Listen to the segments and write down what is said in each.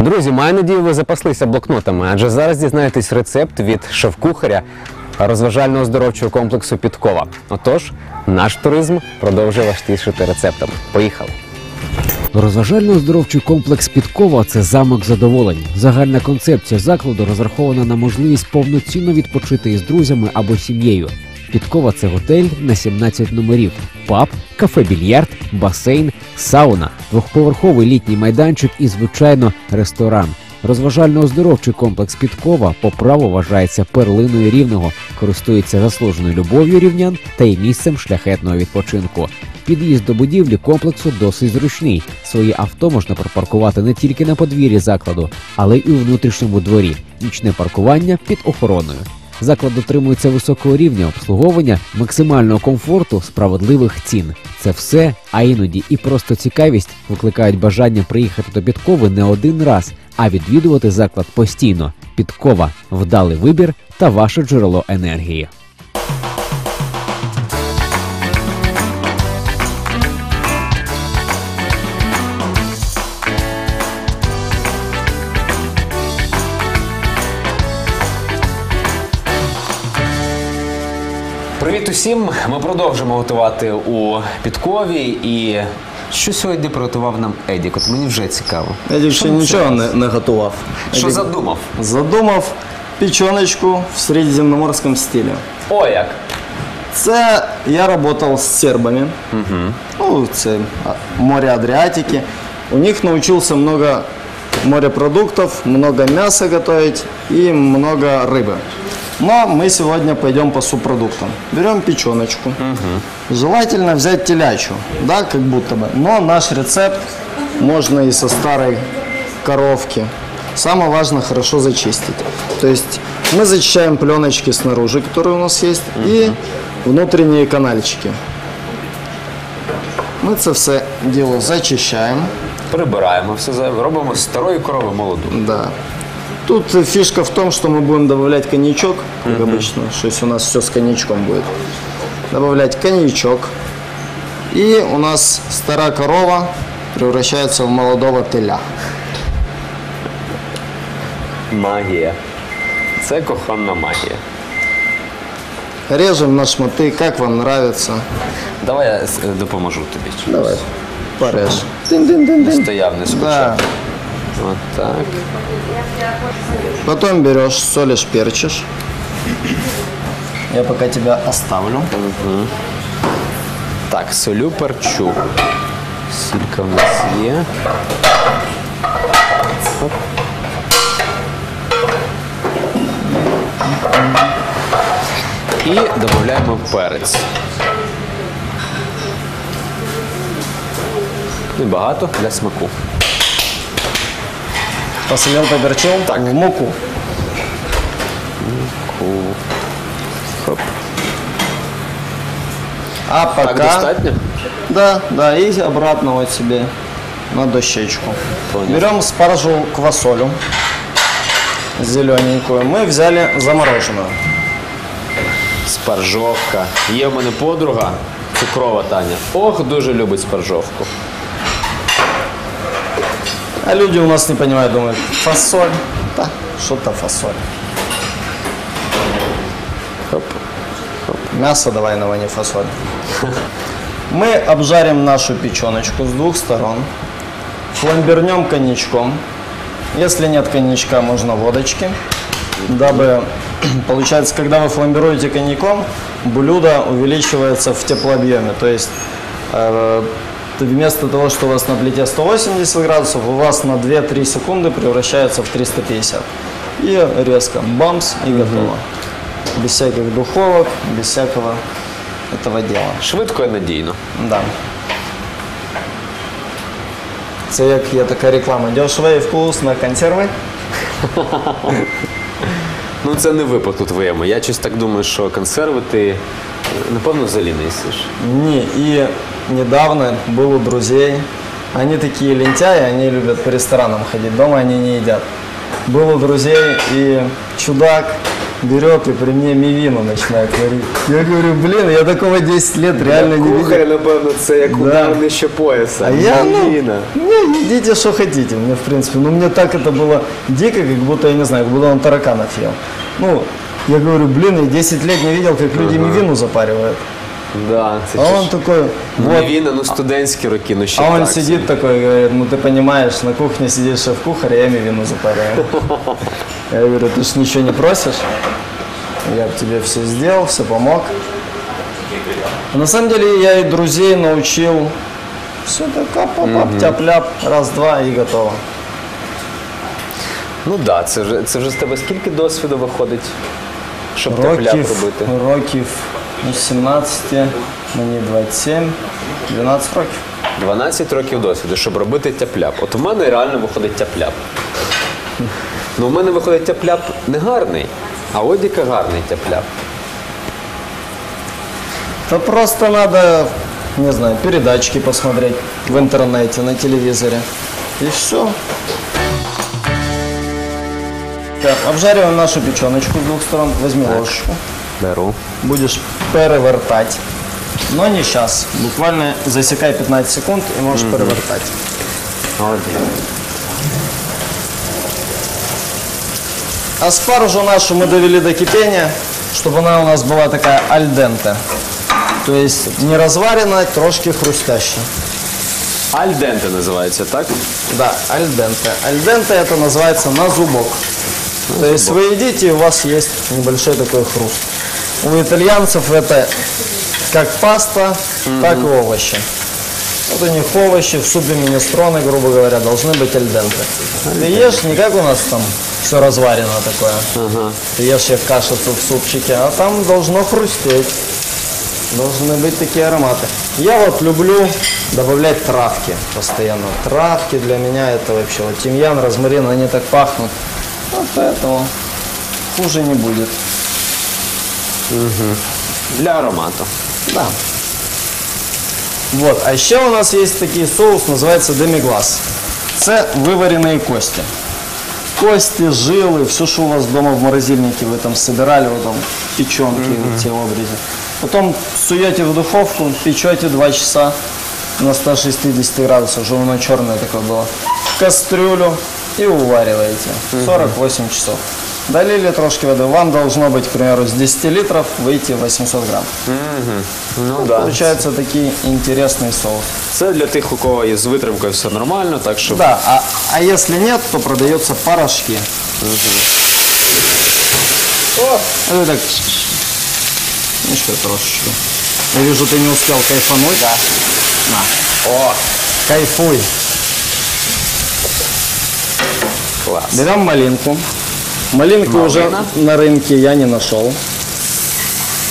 Друзі, маю надію, ви запаслися блокнотами, адже зараз дізнаєтесь рецепт від шеф-кухаря розважально-оздоровчого комплексу Підкова. Отож, наш туризм продовжує вас тішити рецептами. Поїхали! Розважально-оздоровчий комплекс Підкова це замок задоволень. Загальна концепція закладу розрахована на можливість повноцінно відпочити із друзями або сім'єю. Підкова це готель на 17 номерів, паб, кафе-більярд, басейн, сауна, двохповерховий літній майданчик і, звичайно, ресторан. Розважально-оздоровчий комплекс Підкова по праву вважається перлиною рівного, користується заслуженою любов'ю рівнян та й місцем шляхетного відпочинку. Під'їзд до будівлі комплексу досить зручний. Свої авто можна припаркувати не тільки на подвір'ї закладу, але й у внутрішньому дворі. Нічне паркування під охороною. Заклад дотримується високого рівня обслуговування, максимального комфорту, справедливих цін. Це все, а іноді і просто цікавість викликають бажання приїхати до Підкови не один раз, а відвідувати заклад постійно. Підкова вдалий вибір та ваше джерело енергії. Привіт усім! Ми продовжимо готувати у Підкові. І що сьогодні приготував нам Едік? От мені вже цікаво. Едік Що ще на нічого цей не, раз? не готував. Що Едік задумав? задумав печеночку в середземноморському стилі. О, як! Це я працював з сербами. Ну, це а, море Адриатики. У них научился много морепродуктов, много мяса готовить и много рыбы. Но мы сегодня пойдем по субпродуктам. Берем печеночку. Желательно взять телячью, да, как будто бы. Но наш рецепт можно и со старой коровки. Самое важное хорошо зачистить. То есть мы зачищаем пленочки снаружи, которые у нас есть, и внутренние канальчики. Ми це все діло зачищаємо. Прибираємо все зайве, робимо з старої корови молоду. Да. Тут фишка в том, что мы будем добавлять коньячок, как обычно. То есть у нас все с коньячком будет. Добавлять коньячок. И у нас старая корова превращается в молодого теля. Магія. Це коханна магія. Режем на шматы, как вам нравится. Давай я с- допоможу тобі. Давай, порежь. Дин-дин-дин-дин. Стояв не скучав. Да. От так. Потом берешь, солишь, перчишь. Я пока тебя оставлю. Так, солю перчу. Сілька в нас є. Оп. І додаємо перець. Небагато для смаку. Посолил, поперчил так. в муку. Хоп. А пока... Так? Да, да, и обратно вот себе на дощечку. Понял. Берем спаржу квасолю зелененькую. Мы взяли замороженную. Спаржовка. Є в мене подруга, цукрова Таня. Ох, дуже любить спаржовку. А люди у нас не понимают, думают, фасоль. Да, что-то фасоль. Мясо давай на не фасоль. Мы обжарим нашу печеночку с двух сторон. Фламбернем коньячком. Если нет коньячка, можно водочки. Дабы, получается, когда вы фламбируете коньяком, блюдо увеличивается в теплообъеме. То есть э, вместо того, что у вас на плите 180 градусов, у вас на 2-3 секунды превращается в 350. И резко бамс и готово Без всяких духовок, без всякого этого дела. Швидко і надійно. Да. Це як є така реклама. Дешево і вкусно, консерви. Ну це не випадку твоєму. Я щось так думаю, що консерви ти е, напевно взагалі не їсиш. Не, и недавно был у друзей. Они такие лентяи, они любят по ресторанам ходить. Дома они не едят. Был у друзей и чудак берет и при мне мивину начинает варить. Я говорю, блин, я такого 10 лет реально не видел. напевно, це як удар нижче пояса. А я, ну, не, едите, что хотите. Мне, в принципе, ну, мне так это было дико, как будто, я не знаю, как будто он тараканов ел. Ну, я говорю, блин, я 10 лет не видел, как люди мивину запаривают. Да, це А он такой, вот, Віна, ну студентські роки, ну ще а он так сидит такой, говорит, ну ты понимаешь, на кухне сидит шеф-кухарь, а я мивину запариваю. Я говорю, ты ж ничего не просишь? Я б тебе все сделал, все помог. А на самом деле я и друзей научил. Все так, оп тяп-ляп, раз-два и готово. Ну так, да, це вже це вже з тебе скільки досвіду виходить, щоб тепляк Років, робити? років ну, 17, мені 27, 12 років. 12 років досвіду, щоб робити тяп-ляп. От у мене реально виходить тяп-ляп. Ну, у мене виходить тяп-ляп не гарний, а Одіка гарний тяп-ляп. Да просто надо, не знаю, передачки посмотреть в интернете, на телевизоре. И все. Так, обжариваем нашу печеночку с двух сторон. Возьми ложечку. Беру. Будешь перевертать. Но не сейчас. Буквально засекай 15 секунд и можешь перевертать. Один. А спаржу нашу мы довели до кипения, чтобы она у нас была такая альденте. То есть не разваренная, трошки хрустящая. Альденте називається, так? Да, альденте. Альденте это называется на зубок. То есть вы едите, и у вас есть небольшой такой хруст. У итальянцев это как паста, так и овощи. Вот у них овощи в супе минестроны, грубо говоря, должны быть альденте. Ты ешь не как у нас там все разварено такое. Ты ешь как кашицу в супчике, а там должно хрустеть. Должны быть такие ароматы. Я вот люблю добавлять травки постоянно. Травки для меня это вообще вот тимьян, розмарин, они так пахнут. Вот поэтому хуже не будет. Для аромату. Да. Вот, а еще у нас есть такий соус, називається деміглас. Це виварені кості. Кости, жилы, все, что у вас дома в морозильнике, вы там собирали, вот там печенки, вот те обрези. Потом суете в духовку, печете 2 часа на 160 градусах, чтобы оно черное такое было. В кастрюлю и увариваете. 48 часов. Долили трошки воды. Вам должно быть, к примеру, с 10 литров выйти 800 грамм. Ну Получается такий интересный соус. Це для тих, у кого є з витримкою все нормально, так що Да, а, а если нет, то продаются порошки. О, это так. Еще трошечку. Я вижу, ты не успел кайфануть. Да. На. О, Кайфуй. клас. Берем малинку. Малинку Малина. уже на рынке я не нашел.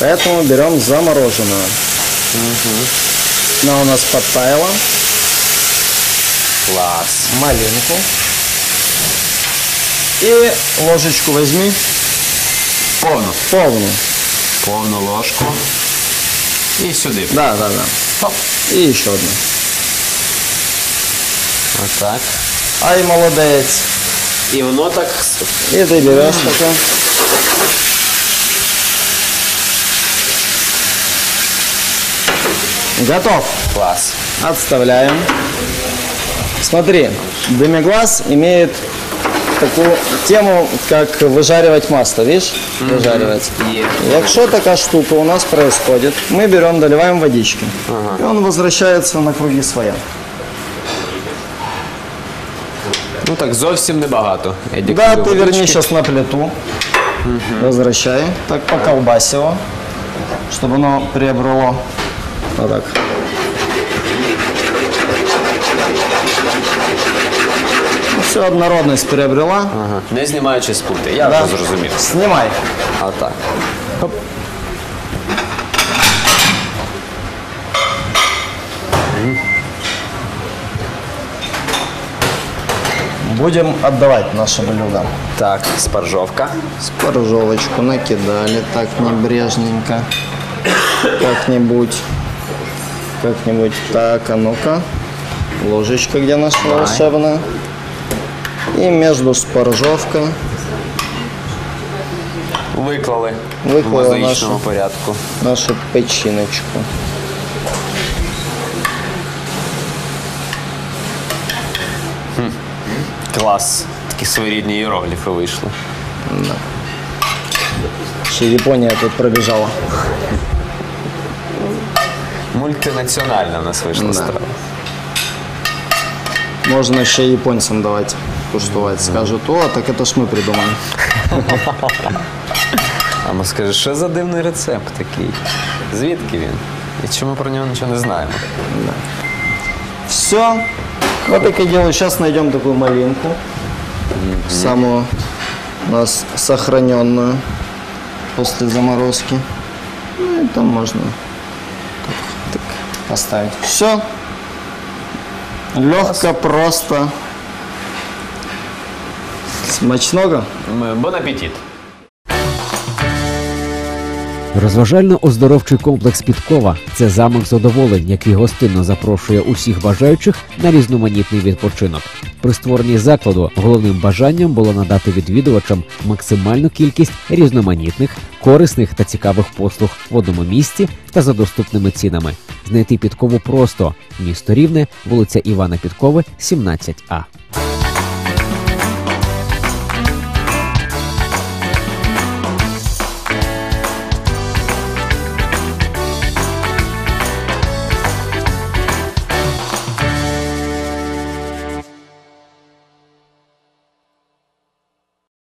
Поэтому берем замороженную. Она у нас подтаяла. Клас. Малинку. И ложечку возьми. Повну. Полную. Повну ложку. І сюди. Да, да, да. Хоп. И еще одну. Отак. Ай, молодец. І воно так. И ты берешь такое. Готов. Клас. Отставляем. Смотри, демиглаз имеет такую тему, как выжаривать масло, видишь? Выжаривать. Є. Якщо така штука у нас происходит, мы берем, доливаем водички. И он возвращается на круги своя. Ну так зовсім небагато. Едік Да, любить ты верни водички. сейчас на плиту. Возвращай. Так поколбась его, чтобы оно приобрело. Вот так. Все, однородность приобрела. Ага. Не знімаючи з пульти. Я Да. вже зрозумів. Снимай. А так. Хоп. Будем отдавать наше блюдо. Так, спаржовка. Спаржовочку накидали так небрежненько. Как-нибудь. Как-нибудь. Так, а ну-ка. Ложечка где наша волшебная. И между спаржовкой Виклали, Виклали нашу. порядку. нашу печіночку. Клас. Такі своєрідні іерогліфи вийшли. Ще Японія тут пробіжала. Мультинаціональна в нас вийшла Да. страва. Можна ще японцям давати куштувати. Скажуть, о, так це ж ми придумали. А ми скажи, що за дивний рецепт такий? Звідки він? І чому про нього нічого не знаємо? Все. Вот так и делаю. Сейчас найдем такую малинку. Самую у нас сохраненную после заморозки. Ну и там можно так, так поставить. Все. Легко, просто. Смачного. Бон апетит. Розважально-оздоровчий комплекс Підкова це замок задоволень, який гостинно запрошує усіх бажаючих на різноманітний відпочинок. При створенні закладу головним бажанням було надати відвідувачам максимальну кількість різноманітних, корисних та цікавих послуг в одному місці та за доступними цінами. Знайти підкову просто місто Рівне, вулиця Івана Підкови, 17А.